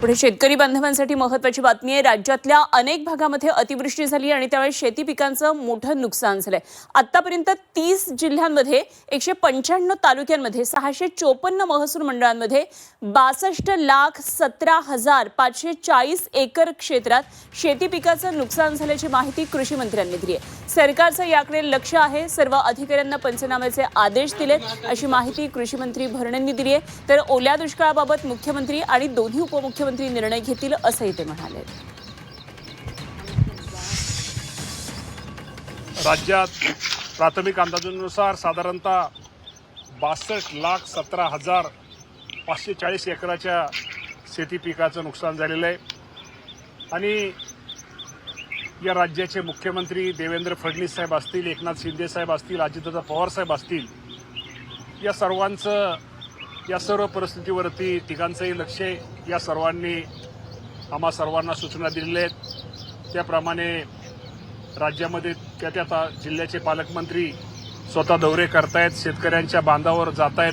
पुढे शेतकरी बांधवांसाठी महत्वाची बातमी आहे. राज्यातल्या अनेक भागामध्ये अतिवृष्टी झाली आणि त्यामुळे शेती पिकांचं मोठं नुकसान झालंय. आतापर्यंत तीस जिल्ह्यांमध्ये एकशे पंच्याण्णव तालुक्यांमध्ये सहाशे चोपन्न महसूल मंडळांमध्ये बासष्ट लाख सतरा हजार पाचशे चाळीस एकर क्षेत्रात शेती पिकाचं नुकसान झाल्याची माहिती कृषी मंत्र्यांनी दिली आहे. सरकारचं याकडे लक्ष आहे. सर्व अधिकाऱ्यांना पंचनाम्याचे आदेश दिलेत अशी माहिती कृषी मंत्री भरणेंनी दिली आहे. तर ओल्या दुष्काळाबाबत मुख्यमंत्री आणि दोन्ही उपमुख्यमंत्री निर्णय घेतील असंही ते म्हणाले. राज्यात प्राथमिक अंदाजानुसार साधारणतः बासष्ट लाख सतरा हजार पाचशे चाळीस एकराच्या शेती पिकाचं नुकसान झालेलं आहे. आणि या राज्याचे मुख्यमंत्री देवेंद्र फडणवीस साहेब असतील एकनाथ शिंदे साहेब असतील अजितदादा पवार साहेब असतील या सर्वांचं या सर्व परिस्थितीवरती तिघांचंही लक्ष आहे. या सर्वांनी आम्हा सर्वांना सूचना दिलेल्या आहेत. त्याप्रमाणे राज्यामध्ये त्या त्या ता- जिल्ह्याचे पालकमंत्री स्वतः दौरे करतायत शेतकऱ्यांच्या बांधावर जात आहेत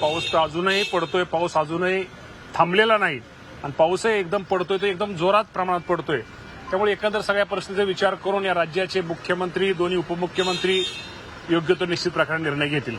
पाऊस तर अजूनही पडतोय पाऊस अजूनही थांबलेला नाही. आणि पाऊसही एकदम पडतोय तो एकदम जोरात प्रमाणात पडतोय. त्यामुळे एकंदर सगळ्या परिस्थितीचा विचार करून या राज्याचे मुख्यमंत्री दोन्ही उपमुख्यमंत्री योग्य तो निश्चित प्रकारे निर्णय घेतील.